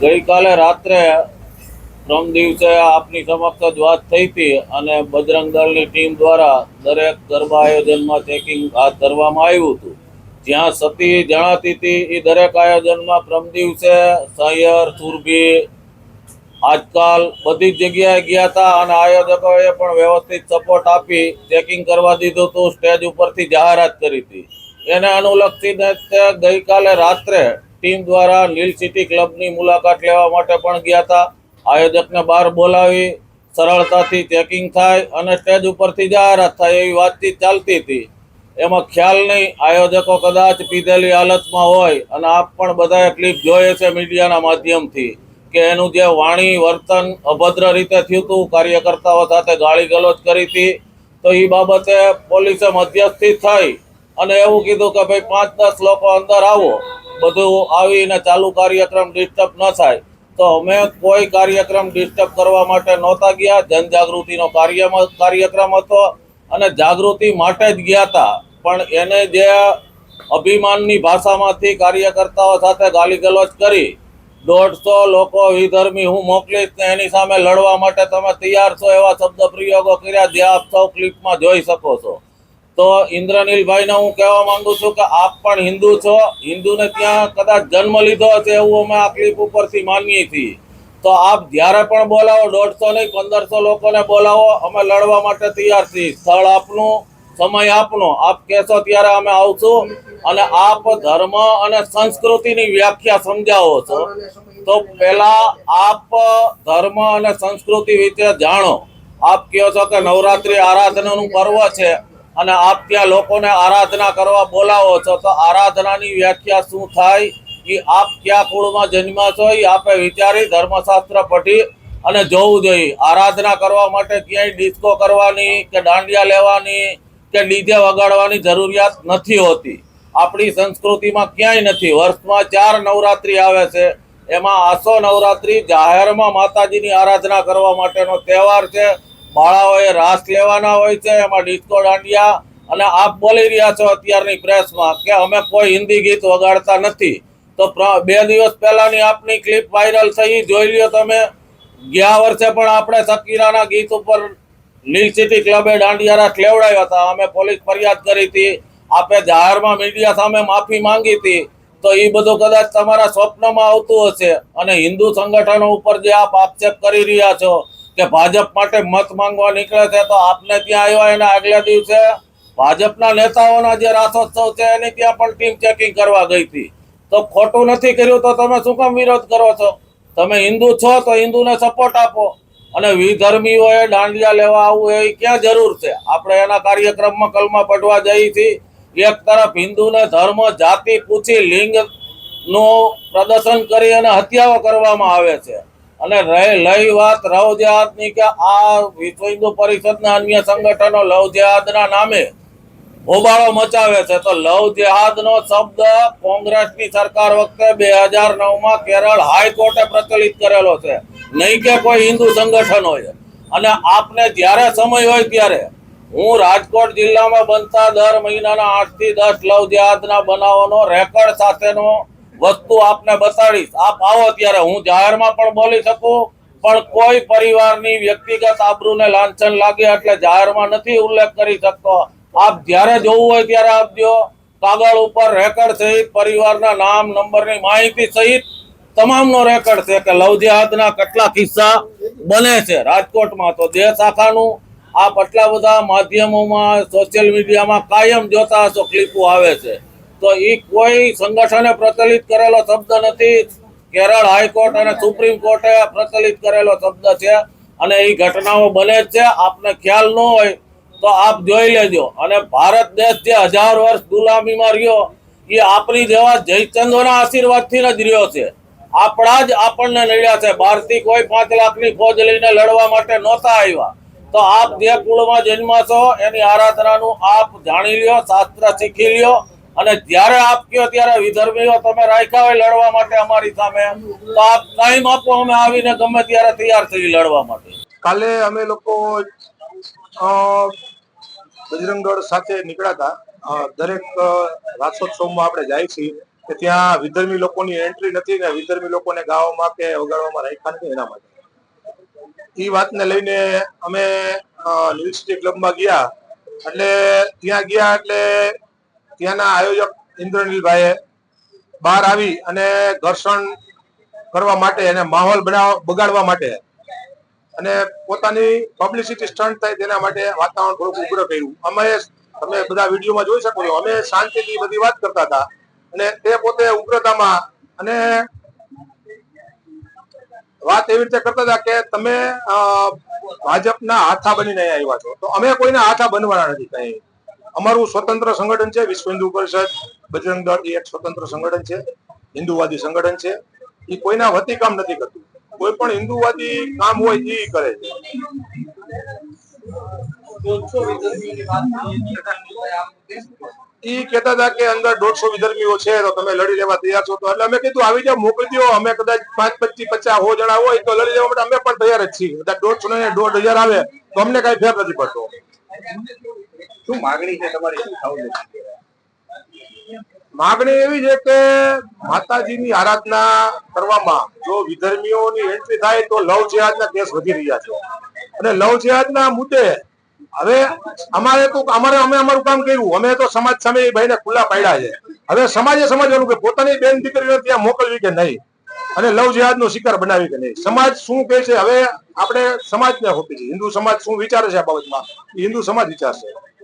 ગઈકાલે રાત્રે ત્રણ દિવસે આપની સમક્ષ જ વાત થઈ હતી અને બજરંગ દળની ટીમ દ્વારા દરેક ગરબા આયોજનમાં ચેકિંગ હાથ ધરવામાં આવ્યું હતું. જ્યાં સતી જણાતી હતી એ દરેક આયોજનમાં પ્રમ દિવસે સૈયર, સુરભી, આજકાલ બધી જ જગ્યાએ ગયા હતા અને આયોજકોએ પણ વ્યવસ્થિત સપોર્ટ આપી ચેકિંગ કરવા દીધું હતું, સ્ટેજ ઉપરથી જાહેરાત કરી હતી. એને અનુલક્ષીને ગઈકાલે રાત્રે ટીમ દ્વારા લીલ સિટી ક્લબની મુલાકાત લેવા માટે પણ ગયા હતા. આયોજકને બહાર બોલાવી સરળતાથી ચેકિંગ થાય અને સ્ટેજ ઉપરથી જાહેરાત થાય એવી વાતચીત ચાલતી હતી. એમાં ખ્યાલ નહીં, આયોજકો કદાચ પીધેલી હાલતમાં હોય અને આપ પણ બધાએ ક્લિપ જોઈએ છે મીડિયાના માધ્યમથી કે એનું જે વાણી, વર્તન અભદ્ર રીતે થયું હતું, કાર્યકર્તાઓ સાથે ગાળી ગલોચ કરી હતી, તો એ બાબતે પોલીસે મધ્યસ્થી થઈ અને એવું કીધું કે, ભાઈ પાંચ દસ લોકો અંદર આવો. બધું આવીને ચાલુ કાર્યક્રમ ડિસ્ટર્બ ન થાય. તો અમે કોઈ કાર્યક્રમ ડિસ્ટર્બ કરવા માટે નહોતા ગયા. જનજાગૃતિનો કાર્ય કાર્યક્રમ હતો અને જાગૃતિ માટે જ ગયા હતા. પણ એને જે અભિમાનની ભાષામાંથી કાર્યકર્તાઓ સાથે ગાલીગલોચ કરી, દોઢસો લોકો વિધર્મી હું મોકલીશ ને એની સામે લડવા માટે તમે તૈયાર છો એવા શબ્દ પ્રયોગો કર્યા. જે આપ સૌ ક્લિપમાં જોઈ શકો છો. તો ઇન્દ્રનીલભાઈને હું કહેવા માંગુ છું કે આપ પણ હિન્દુ છો. હિન્દુને ત્યાં કદાચ જન્મ લીધો હશે એવું અમે આ ક્લિપ ઉપરથી માનીએ છીએ. તો આપ જ્યારે પણ બોલાવો, દોઢસો નહીં, પંદરસો લોકોને બોલાવો, અમે લડવા માટે તૈયાર છીએ. સ્થળ આપનું, સમય આપનો. આપ કહેશો ત્યારે અમે આવશું અને આપ ધર્મ અને સંસ્કૃતિની વ્યાખ્યા સમજાવો છો. તો પહેલા આપ ધર્મ અને સંસ્કૃતિ વિશે જાણો. આપ કહો છો કે નવરાત્રિ આરાધનાનું પર્વ છે. અને આપ ત્યાં લોકોને આરાધના કરવા બોલાવો છો, તો આરાધનાની વ્યાખ્યા શું થાય? એ આપ ક્યાં કુળમાં જન્મ્યા છો? એ આપે વિચારી ધર્મશાસ્ત્ર પઢી અને જોવું જોઈએ. આરાધના કરવા માટે ક્યાંય ડિસ્કો કરવાની કે દાંડિયા લેવાની કે ડીજે વગાડવાની જરૂરિયાત નથી હોતી. આપણી સંસ્કૃતિમાં ક્યાંય નથી. વર્ષમાં ચાર નવરાત્રી આવે છે. એમાં આસો નવરાત્રી જાહેરમાં માતાજીની આરાધના કરવા માટેનો તહેવાર છે. બાળાઓએ રાસ લેવાના હોય છે, એમાં ડિસ્કો દાંડિયા અને આપ બોલી રહ્યા છો અત્યારની પ્રેસમાં કે અમે કોઈ હિન્દી ગીત વગાડતા નથી. તો બે દિવસ પહેલાની આપની ક્લિપ વાયરલ થઈ, જોઈ લ્યો તમે. ગયા વર્ષે પણ આપણે સકીરાના ગીત ઉપર લીલ સિટી ક્લબે દાંડિયા રાસ હતા. અમે પોલીસ ફરિયાદ કરી હતી. આપે જાહેરમાં મીડિયા સામે માફી માંગી હતી. તો એ બધું કદાચ તમારા સ્વપ્નમાં આવતું હશે અને હિન્દુ સંગઠનો ઉપર જે આપ આક્ષેપ કરી રહ્યા છો કે ભાજપ માટે મત માંગવા નીકળે છે તો આપને ત્યાં આવ્યા એના આગલા દિવસે? ભાજપના નેતાઓના જે રાસોત્સવ છે એની ત્યાં પણ ટીમ ચેકિંગ કરવા ગઈ હતી. તો ખોટું નથી કર્યું તો તમે શું કામ વિરોધ કરો છો? તમે હિન્દુ છો તો હિન્દુને સપોર્ટ આપો. અને વિધર્મીઓએ દાંડિયા લેવા આવવું એ ક્યાં જરૂર છે? આપણે એના કાર્યક્રમમાં કલમા પડવા જઈએ છીએ એક તરફ હિન્દુને ધર્મ, જાતિ, પૂછી લિંગનું પ્રદર્શન કરી અને હત્યાઓ કરવામાં આવે છે. અને રહી વાત લવ જેહાદની કે આ વિશ્વ હિન્દુ પરિષદના અન્ય સંગઠનો લવ જેહાદના નામે હોબાળો મચાવે છે. તો લવ જેહાદનો શબ્દ કોંગ્રેસની સરકાર વખતે બે હજાર નવમાં કેરળ હાઈકોર્ટે પ્રચલિત કરેલો છે. નહીં કે કોઈ હિન્દુ સંગઠન હોય અને આપને જ્યારે સમય હોય ત્યારે હું રાજકોટ જિલ્લામાં બનતા દર મહિનાના આઠથી દસ લવ જેહાદના બનાવોનો રેકોર્ડ સાથેનો વસ્તુ આપને બતાડીશ. આપ આવો ત્યારે હું જાહેરમાં પણ બોલી શકું, પણ કોઈ પરિવારની વ્યક્તિગત આબરૂને લાંછન લાગે એટલે જાહેરમાં નથી ઉલ્લેખ કરી શકતો. આપ જ્યારે જોવું હોય ત્યારે આપજો. કાગળ ઉપર રેકર્ડ સહિત પરિવારના નામ, નંબરની માહિતી સહિત તમામનો રેકર્ડ છે કે લવજેહાદના કેટલા કિસ્સા બને છે રાજકોટમાં તો જે શાખાનું. આપ આટલા બધા માધ્યમોમાં સોશિયલ મીડિયામાં કાયમ જોતા હશો ક્લિપો આવે છે. તો એ કોઈ સંગઠને પ્રચલિત કરેલો શબ્દ નથી. કેરળ હાઈકોર્ટ અને સુપ્રીમ કોર્ટે પ્રચલિત કરેલો શબ્દ છે અને એ ઘટનાઓ બને જ છે. આપને ખ્યાલ ન હોય તો આપ જોઈ લેજો. અને ભારત દેશ જે હજાર વર્ષ ગુલામીમાં રહ્યો એ આપણી જેવા જયચંદોના આશીર્વાદથી જ રહ્યો છે. આપણા જ આપણને નડ્યા છે. બહારથી કોઈ પાંચ લાખની ફોજ લઈને લડવા માટે નહોતા આવ્યા. તો આપ જે કુળમાં જન્મા છો એની આરાધનાનું આપ જાણી લ્યો, શાસ્ત્ર શીખી લ્યો. અને જ્યારે આપ કયો ત્યારે વિધર્મીઓ તમે રાખ્યા હોય લડવા માટે અમારી સામે, તો આપ ટાઈમ આપો, અમે આવીને ગમે ત્યારે તૈયાર થઈ લડવા માટે. કાલે અમે લોકો બજરંગ દળ સાથે નીકળ્યા હતા. દરેક રાસોત્સવમાં આપણે જાય છીએ કે ત્યાં વિધર્મી લોકોની એન્ટ્રી નથી ને વિધર્મી લોકોને ગાવામાં કે વગાડવામાં રાખ્યા નથી એના માટે. એ વાતને લઈને અમે ન્યૂઝ સિટી ક્લબમાં ગયા. એટલે ત્યાં ગયા એટલે ત્યાંના આયોજક ઇન્દ્રનીલભાઈએ બહાર આવી અને ઘર્ષણ કરવા માટે અને માહોલ બનાવ બગાડવા માટે અને પોતાની પબ્લિસિટી સ્ટન્ટ થાય તેના માટે વાતાવરણ થોડુંક ઉગ્ર કર્યું. અમે તમે બધા વિડીયોમાં જોઈ શકો છો. અમે શાંતિથી બધી વાત કરતા હતા અને તે પોતે ઉગ્રતામાં અને વાત એવી રીતે કરતા હતા કે તમે ભાજપના હાથા બનીને આવ્યા છો. તો અમે કોઈના હાથા બનવાના નથી કઈ. અમારું સ્વતંત્ર સંગઠન છે વિશ્વ હિન્દુ પરિષદ બજરંગ દળ એ એક સ્વતંત્ર સંગઠન છે હિન્દુવાદી સંગઠન છે. એ કોઈના વતી કામ નથી કરતું. કોઈ પણ હિન્દુવાદી કામ હોય એ કરે છે. ઈ કેતા હતા કે અંદર દોઢસો વિધર્મીઓ છે તો તમે લડી લેવા તૈયાર છો તો. એટલે અમે કીધું આવી જાવ મોકલી દો અમે કદાચ પાંચ પચીસ પચાસ હો જણા હોય તો લડી લેવા માટે અમે પણ તૈયાર જ છીએ. કદાચ દોઢસો ને દોઢ હજાર આવે તો અમને કઈ ફેર નથી પડતો. શું માગણી છે તમારી? શું થવું માગણી એવી છે કે માતાજીની આરાધના કરવામાં જો વિધર્મીઓની એન્ટ્રી થાય તો લવ જેહાદના કેસ વધી રહ્યા છે. અને લવ જેહાદના મુદ્દે હવે અમારે તો અમારે અમે અમારું કામ કર્યું. અમે તો સમાજ સામે એ ભાઈને ખુલ્લા પાડ્યા છે. હવે સમાજે સમજવાનું કે પોતાની બેન દીકરીઓ ત્યાં મોકલવી કે નહીં? અને લવ જેહાદનો શિકાર બનાવી કે નહીં? સમાજ શું કહે છે? હવે આપણે સમાજને હોપી છે. હિન્દુ સમાજ શું વિચારે છે આ બાબતમાં? હિન્દુ સમાજ વિચારશે.